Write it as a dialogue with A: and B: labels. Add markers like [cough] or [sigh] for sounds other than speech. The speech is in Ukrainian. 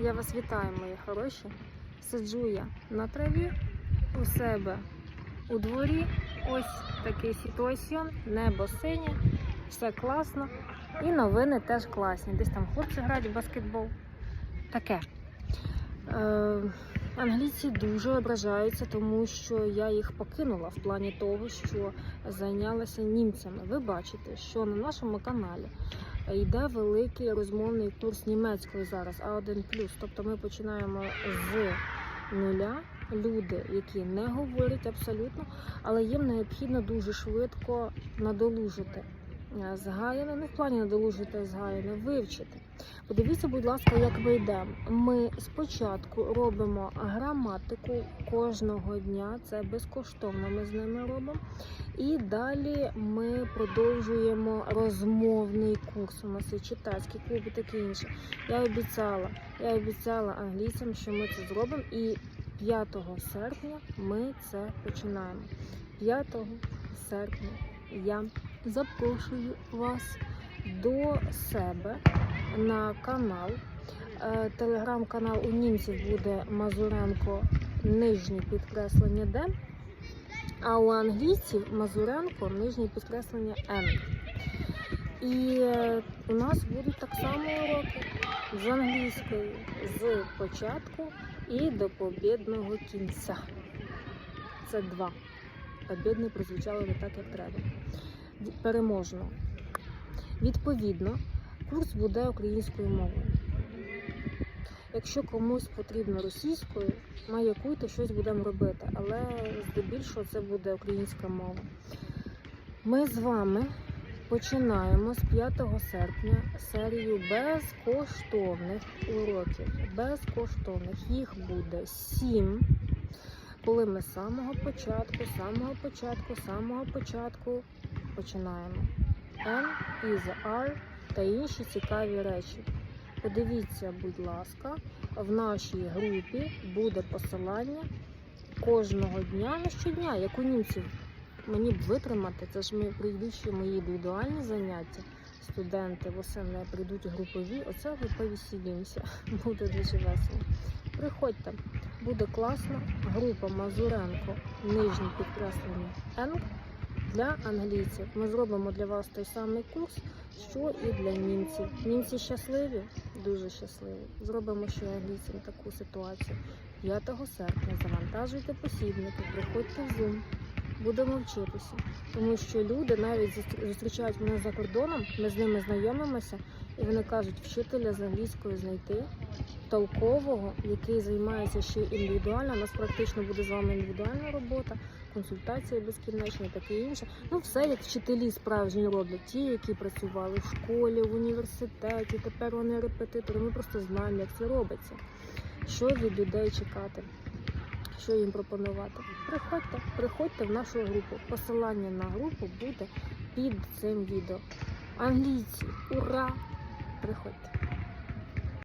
A: Я вас вітаю, мої хороші. Сиджу я на траві у себе у дворі. Ось такий ситуаціон, небо синє, все класно. І новини теж класні. Десь там хлопці грають в баскетбол. Таке. Е, англійці дуже ображаються, тому що я їх покинула в плані того, що зайнялася німцями. Ви бачите, що на нашому каналі йде великий розмовний курс німецької зараз, А1+. Тобто ми починаємо з нуля. Люди, які не говорять абсолютно, але їм необхідно дуже швидко надолужити е, згаяне, не в плані надолужити згаяне, вивчити. Подивіться, будь ласка, як ми йдемо. Ми спочатку робимо граматику кожного дня, це безкоштовно ми з ними робимо. І далі ми продовжуємо розмовний курс. У нас є читацький клуб і таке інше. Я обіцяла, я обіцяла англійцям, що ми це зробимо. І 5 серпня ми це починаємо. 5 серпня я запрошую вас до себе на канал. Е, Телеграм-канал у німців буде Мазуренко нижнє підкреслення Д, а у англійців Мазуренко нижнє підкреслення Н. І е, у нас будуть так само уроки з англійської з початку і до побідного кінця. Це два. Побідне прозвучало не так, як треба. Переможно. Відповідно, курс буде українською мовою. Якщо комусь потрібно російською, маякуйте, щось будемо робити, але здебільшого це буде українська мова. Ми з вами починаємо з 5 серпня серію безкоштовних уроків. Безкоштовних їх буде 7, коли ми з самого початку, самого початку, самого початку починаємо. N is R та інші цікаві речі. Подивіться, будь ласка, в нашій групі буде посилання кожного дня на щодня, як у німців. Мені б витримати, це ж ми прийдуть мої індивідуальні заняття. Студенти восени прийдуть групові, оце ви повеселімося. [laughs] Буде дуже весело. Приходьте, буде класно. Група Мазуренко, нижнє підкреслення Енг для англійців. Ми зробимо для вас той самий курс, що і для німців. Німці щасливі, дуже щасливі. Зробимо ще англійцям таку ситуацію. 5 серпня завантажуйте посібники, приходьте в Zoom. Будемо вчитися, тому що люди навіть зустр- зустрічають мене за кордоном, ми з ними знайомимося, і вони кажуть, вчителя з англійської знайти толкового, який займається ще індивідуально. У нас практично буде з вами індивідуальна робота, консультації безкінечні, таке інше. Ну, все як вчителі справжні роблять, ті, які працювали в школі, в університеті. Тепер вони репетитори. Ми просто знаємо, як це робиться. Що від людей чекати що їм пропонувати. Приходьте, приходьте в нашу групу. Посилання на групу буде під цим відео. Англійці, ура! Приходьте.